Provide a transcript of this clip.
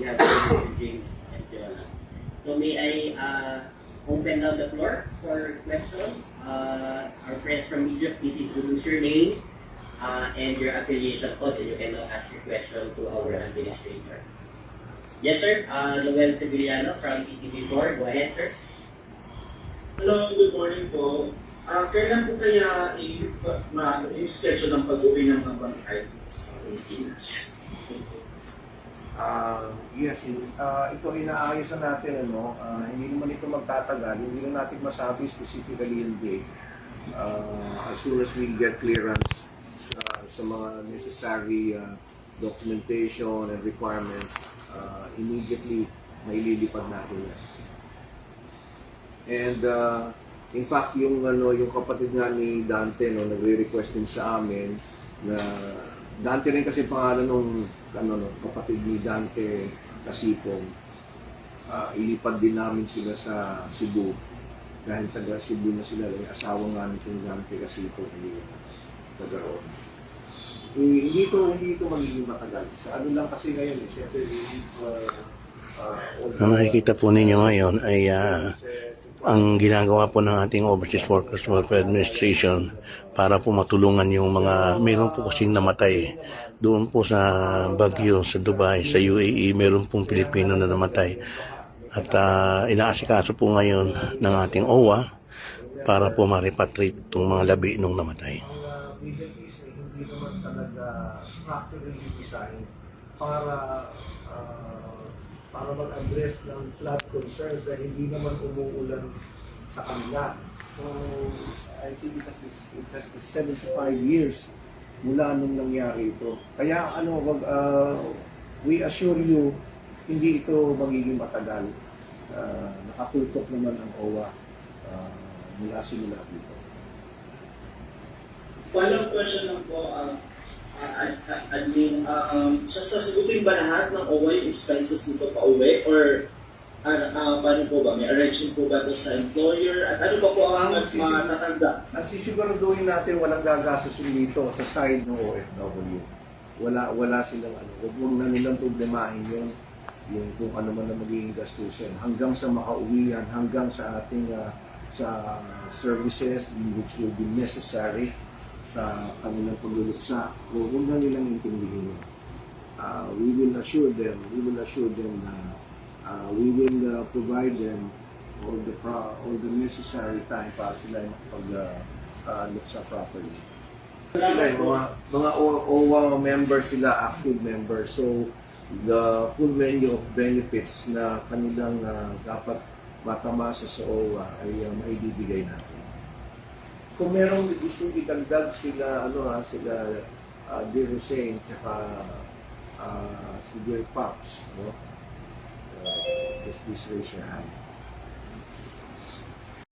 We have Mr. James and. So may I uh, open now the floor for questions? Uh, our friends from media, please introduce your name uh, and your affiliation code, and you can now ask your question to our administrator. Yes, sir. Uh, Noel Sevillano from PTV4. Go ahead, sir. Hello, good morning po. Ah, kailan po kaya i- ma- yung schedule ng pag-uwi ng mga bangkay sa Pilipinas? Ah, yes, ah, ito inaayos na natin ano, ah, hindi naman ito magtatagal, hindi na natin masabi specifically yung date. Ah, as soon as we get clearance sa, sa mga necessary ah, documentation and requirements, ah, immediately maililipad natin yan. And uh, in fact, yung ano, yung kapatid nga ni Dante no, nagre-request din sa amin na Dante rin kasi pangalan nung ano no, kapatid ni Dante Kasipong. Ah, ilipad din namin sila sa Cebu dahil taga Cebu na sila yung asawa nga nitong Dante Kasipong hindi taga roon. Eh, hindi ito hindi ito magiging matagal. Sa ano lang kasi ngayon, eh, syempre, uh, uh, Ang nakikita po ninyo ngayon ay ah, ang ginagawa po ng ating Overseas Workers Welfare Administration para po matulungan yung mga, meron po kasing namatay. Doon po sa Baguio, sa Dubai, sa UAE, meron pong Pilipino na namatay. At ah, inaasikaso po ngayon ng ating OWA para po ma-repatriate itong mga labi nung namatay. Uh, hindi naman talaga structurally designed para ah, para mag-address ng flood concerns na hindi naman umuulan sa kanila. So, I think it has, been, it has been 75 years mula nung nangyari ito. Kaya ano, wag, ah, we assure you, hindi ito magiging matagal. Ah, nakatutok naman ang OWA ah, mula simula dito. Follow-up question lang po, ah, admin, ah, um, sasagutin ba lahat ng OWA yung expenses nito pa uwi? Or ah, ah, paano po ba? May arrangement po ba ito sa employer? At ano ba po ang Ang mas sisi- matatanda? Ang sisiguraduhin natin walang gagastusin dito sa side ng OFW. Wala wala silang ano, huwag mong na nilang problemahin yun yung kung ano man ang magiging gastusin hanggang sa makauwi yan, hanggang sa ating ah, sa services which will be necessary sa kanilang pagluluksa. Huwag huwag na nilang intindihin yun. Ah, we will assure them, we will assure them na ah, we will ah, provide them all the pro, all the necessary time para sila makapag uh, uh, properly. Sila mga, mga O- OWA members sila, active members. So, the full menu of benefits na kanilang uh, dapat matamasa sa OWA ay uh, maibibigay natin. Kung merong gustong idagdag sila, ano ha, sila uh, Dear Hussein, tsaka uh, si Dear Pops, no? Uh, just please raise your hand.